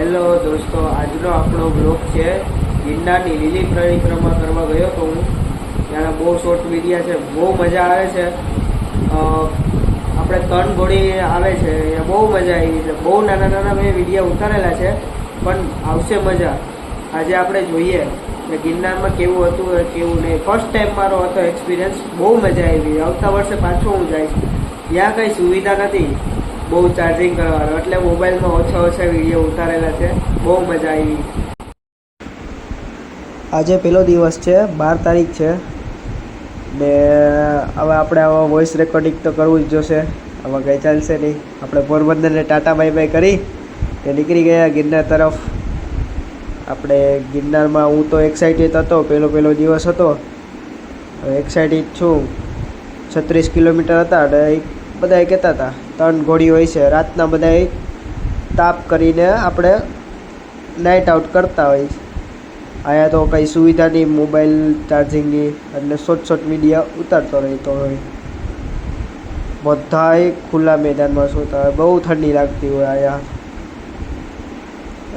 Hello દોસ્તો, આજનો આપણો બ્લોગ છે ગિરનારની લીલી પરિક્રમા કરવા ગયો તો હું. ત્યાંના બહુ શોર્ટ વિડીયા છે, બહુ મજા આવે છે. આપણે ત્રણ ઘોડી આવે છે એ બહુ મજા આવી છે. બહુ નાના નાના મેં વિડીયા ઉતારેલા છે, પણ આવશે મજા. આજે આપણે જોઈએ કે ગિરનારમાં કેવું હતું કેવું નહીં. ફર્સ્ટ ટાઈમ મારો હતો એક્સપિરિયન્સ બહુ મજા આવી. આવતા વર્ષે પાછો હું જઈશ. ત્યાં કંઈ સુવિધા નથી. બહુ ચાર્જિંગ કરવાનું. એટલે મોબાઈલમાં ઓછા ઓછા વીડિયો ઉતારેલા છે. બહુ મજા આવી. આજે પહેલો દિવસ છે, બાર તારીખ છે. ને હવે આપણે આવા વોઇસ રેકોર્ડિંગ તો કરવું જ જોશે. હવે કંઈ ચાલશે નહીં. આપણે પોરબંદરને ટાટા બાય બાય કરી ને નીકળી ગયા ગિરનાર તરફ. આપણે ગિરનારમાં હું તો એક્સાઇટેડ હતો પહેલો પહેલો દિવસ હતો. એક્સાઇટેડ છું. છત્રીસ કિલોમીટર હતા અને બધા કહેતા હતા. ત્રણ ઘોડી હોય છે. રાતના બધાએ તાપ કરીને આપણે નાઇટ આઉટ કરતા હોય છે. અહીંયા તો કંઈ સુવિધા નહીં મોબાઈલ ચાર્જિંગની એટલે શોર્ટ શોર્ટ મીડિયા ઉતારતો રહેતો હોય. બધાએ ખુલ્લા મેદાનમાં સૂતા હોય. બહુ ઠંડી લાગતી હોય અહીંયા.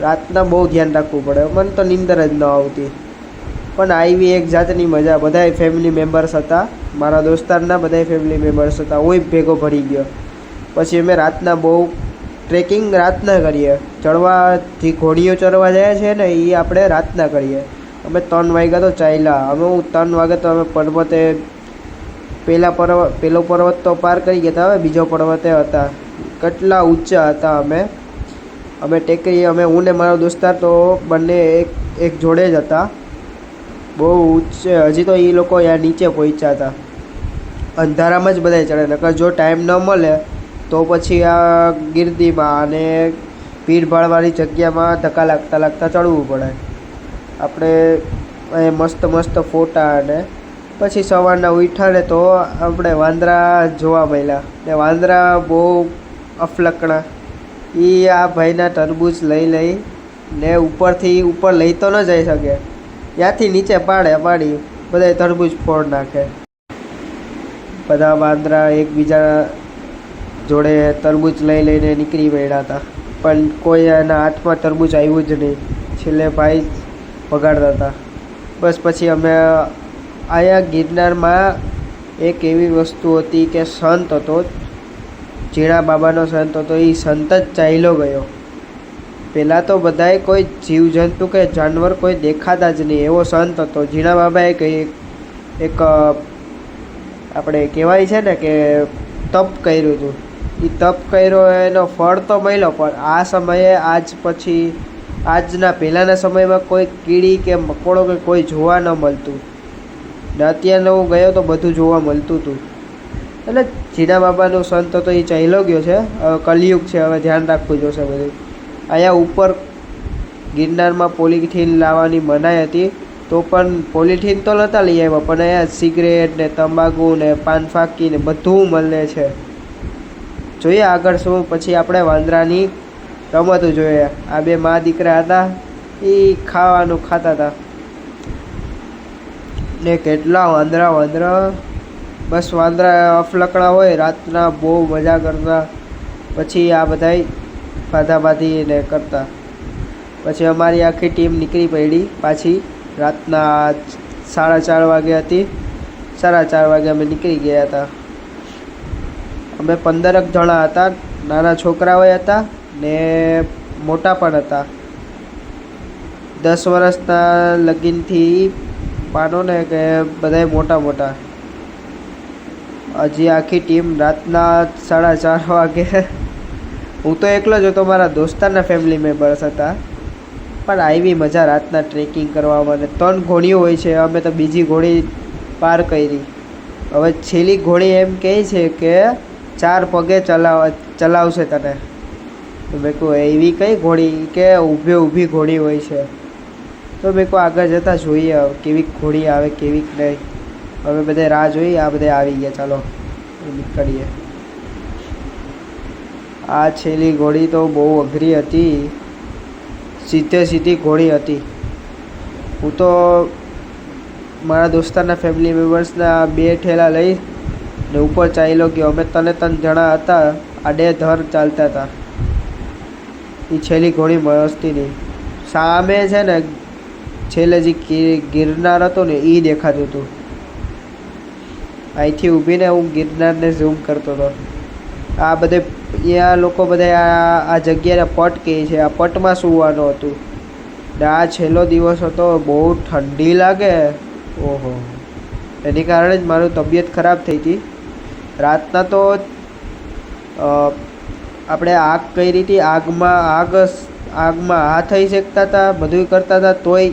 રાતના બહુ ધ્યાન રાખવું પડે. મને તો નીંદર જ ન આવતી. પણ આવી એક જાતની મજા. બધાય ફેમિલી મેમ્બર્સ હતા. મારા દોસ્તારના બધાય ફેમિલી મેમ્બર્સ હતા. હું ભેગો ભળી ગયો. પછી અમે રાતના બહુ ટ્રેકિંગ રાતના કરીએ. ચડવાથી ઘોડીઓ ચડવા જાય છે ને એ આપણે રાતના કરીએ. અમે ત્રણ વાગ્યા તો ચાલ્યા. અમે હું ત્રણ વાગે તો અમે પર્વતે પહેલા પર્વત પહેલો પર્વત તો પાર કરી ગયા હતા હવે બીજો પર્વતે હતા. કેટલા ઊંચા હતા અમે. અમે ટેકરી, અમે હું ને મારો દોસ્તાર તો બંને એક એક જોડે જ હતા. બહુ ઊંચે, હજી તો એ લોકો અહીંયા નીચે પહોંચ્યા હતા. અંધારામાં જ બધાય ચડે નકર જો ટાઈમ ન મળે તો પછી આ ગીરદીમાં અને ભીડભાડવાળી જગ્યામાં ધક્કા લાગતા લાગતા ચડવું પડે. આપણે એ મસ્ત મસ્ત ફોટા અને પછી સવારના ઉઠાને તો આપણે વાંદરા જોવા મળ્યા. ને વાંદરા બહુ અફલકણા. એ આ ભાઈના તરબૂચ લઈ લઈ ને ઉપરથી ઉપર લઈ તો ન જઈ શકે. ત્યાંથી નીચે પાડે પાડી, બધાય તરબૂચ ફોડ નાખે. બધા વાંદરા એકબીજા જોડે તરબૂચ લઈ લઈને નીકળી પડ્યા હતા. પણ કોઈ એના હાથમાં તરબૂચ આવ્યું જ નહીં. છેલ્લે ભાઈ વગાડતા હતા. બસ પછી અમે આયા ગિરનારમાં. એક એવી વસ્તુ હતી કે સંત હતો જીણા બાબાનો સંત હતો એ સંત જ ચાલ્યો ગયો. પહેલાં તો બધાએ કોઈ જીવજંતુ કે જાનવર કોઈ દેખાતા જ નહીં. એવો સંત હતો. ઝીણા બાબાએ કંઈ એક આપણે કહેવાય છે ને કે તપ કર્યું હતું. એ તપ કર્યો એનો ફળ તો મળ્યો, પણ આ સમયે આજ પછી, આજના પહેલાંના સમયમાં કોઈ કીડી કે મકોડો કે કોઈ જોવા ન મળતું. ને અત્યારે હું ગયો તો બધું જોવા મળતું હતું એટલે જીના બાબાનું સંત તો એ ચાલ્યો ગયો છે, હવે કલયુગ છે, હવે ધ્યાન રાખવું જોશે બધું. અહીંયા ઉપર ગિરનારમાં પોલિથીન લાવવાની મનાઈ હતી, તો પણ પોલિથીન તો નહોતા લઈ આવ્યા, પણ અહીંયા સિગરેટ ને તંબાકુ ને પાન ફાકી ને બધું મળે છે. જોઈએ આગળ શું, પછી આપણે વાંદરાની રમતો જોઈએ. આ બે મા દીકરા હતા, એ ખાવાનું ખાતા હતા. ને કેટલા વાંદરા વાંદરા. બસ વાંદરા અફલકડા હોય, રાતના બહુ મજા કરતા. પછી આ બધાય બાધાબાધી ને કરતા. પછી અમારી આખી ટીમ નીકળી પડી પાછી. રાતના સાડા ચાર વાગે હતી. સાડા ચાર વાગે અમે નીકળી ગયા હતા. અમે પંદરક જણા હતા. નાના છોકરાઓ હતા ને મોટા પણ હતા. દસ વર્ષના લગીનથી માનો ને કે બધાય મોટા મોટા. હજી આખી ટીમ રાતના સાડા ચાર વાગે. હું તો એકલો જ હતો, મારા દોસ્તારના ફેમિલી મેમ્બર્સ હતા. પણ આવી મજા રાતના ટ્રેકિંગ કરવામાં ને ત્રણ ઘોડીઓ હોય છે, અમે તો બીજી ઘોડી પાર કરી. હવે છેલ્લી ઘોડી એમ કહે છે કે ચાર પગે ચલાવ, ચલાવશે તને. તો મેં એવી કઈ ઘોડી કે ઊભે ઊભી ઘોડી હોય છે? તો મેં કહું આગળ જતાં જોઈએ કેવી ઘોડી આવે, કેવી નહીં. હવે બધે રાહ જોઈ, આ બધે આવી ગયા. ચાલો, નીકળીએ. આ છેલ્લી ઘોડી તો બહુ અઘરી હતી. સીધે સીધી ઘોડી હતી. હું તો મારા દોસ્તારના ફેમિલી મેમ્બર્સના બે ઠેલા લઈ ને ઉપર ચાલ્યો ગયો. અમે તને ત્રણ જણા હતા આડે ધર ચાલતા હતા. એ છેલ્લી ઘોડી મસ્તી નહીં સામે છે ને, છેલ્લે જે ગિરનાર હતો ને એ દેખાતું હતું. અહીંથી ઊભીને હું ગિરનારને ઝૂમ કરતો હતો. આ બધે, અહીંયા લોકો બધા આ આ જગ્યાને પટ કહે છે. આ પટમાં સુવાનું હતું. ને આ છેલ્લો દિવસ હતો, બહુ ઠંડી લાગે. ઓહો. એની કારણે જ મારું તબિયત ખરાબ થઈ હતી. રાતના તો આપણે આગ કરી હતી આગમાં, આગ આગમાં આ થઈ શકતા હતા બધું કરતા હતા તોય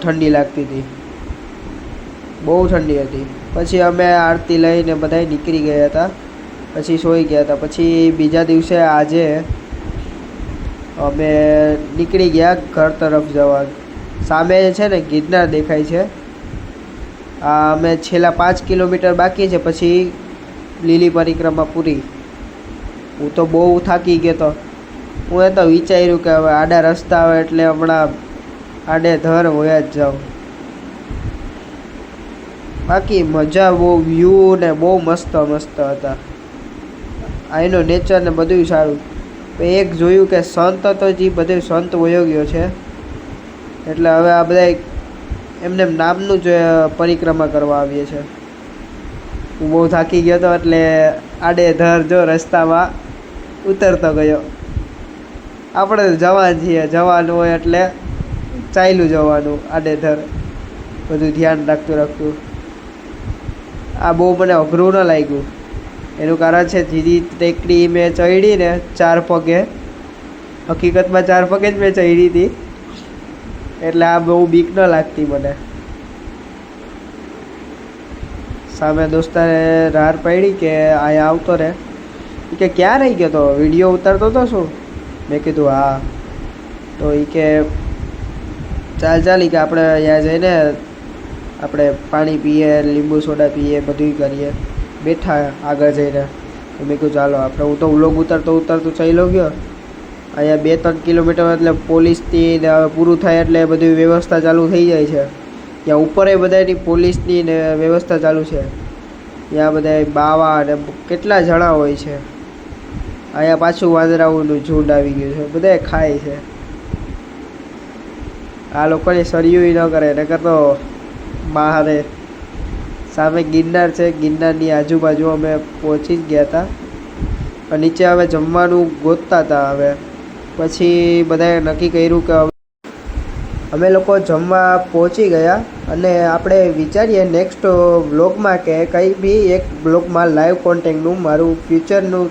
ઠંડી લાગતી હતી. બહુ ઠંડી હતી. પછી અમે આરતી લઈને બધાય નીકળી ગયા હતા પછી સૂઈ ગયા હતા પછી બીજા દિવસે આજે અમે નીકળી ગયા ઘર તરફ જવા. સામે છે ને ગિરનાર દેખાય છે. અમે છેલ્લા પાંચ કિલોમીટર બાકી છે, પછી લીલી પરિક્રમા પૂરી. હું તો બહુ થાકી ગયો તો. હું એ તો વિચાર્યું કે હવે આડા રસ્તા આવે એટલે હમણાં આડે ધર હોયા જ જાઉં. બાકી મજા બહુ વ્યૂ ને બહુ મસ્ત મસ્ત હતા. અહીંનો નેચર ને બધું સારું. એક જોયું કે સંત હતો જે, બધે સંત વયો ગયો છે. એટલે હવે આ બધા એમને નામનું જ પરિક્રમા કરવા આવીએ છે. હું બહુ થાકી ગયો હતો એટલે આડે ધર જો રસ્તામાં ઉતરતો ગયો. આપણે જવાન છીએ, જવાનું હોય એટલે ચાલ્યું જવાનું આડેધર બધું ધ્યાન રાખતું રાખતું. આ બહુ મને અઘરું ન લાગ્યું. એનું કારણ છે જીદી ટેકડી મેં ચડી ને ચાર પગે, હકીકતમાં ચાર પગે જ મેં ચડી હતી. એટલે આ બહુ બીક ન લાગતી મને. સામે દોસ્તારે રાર પાડી કે અહીંયા આવતો રે ઈ કે, ક્યાં રહી ગયો તો? વીડિયો ઉતારતો તો શું? મેં કીધું, હા. તો એ કે, ચાલ ચાલ કે આપણે અહીંયા જઈને આપણે પાણી પીએ, લીંબુ સોડા પીએ બધું કરીએ. બેઠા આગળ જઈને. મેં કીધું, ચાલો, આપણે હું તો ઉલોગ ઉતરતો ઉતરતો ચાલ્યો ગયો. અહીંયા બે ત્રણ કિલોમીટર એટલે પોલીસની ને પૂરું થાય એટલે બધી વ્યવસ્થા ચાલુ થઈ જાય છે. ત્યાં ઉપર એ બધાની પોલીસની ને વ્યવસ્થા ચાલુ છે. ત્યાં બધા બાવા ને કેટલા જણા હોય છે. અહીંયા પાછું વાંદરાઓનું ઝુંડ આવી ગયું છે. બધા ખાય છે. આ લોકોને સરિયું ન કરે, નકર તો બહારે સામે ગિરનાર છે. ગિરનારની આજુબાજુ અમે પહોંચી જ ગયા હતા નીચે હવે જમવાનું ગોતતા હતા હવે. પછી બધાએ નક્કી કર્યું કે અમે લોકો જમવા પહોંચી ગયા અને આપણે વિચારીએ નેક્સ્ટ બ્લોગમાં કે કંઈ બી એક બ્લોગમાં લાઈવ કોન્ટેન્ટનું મારું ફ્યુચરનું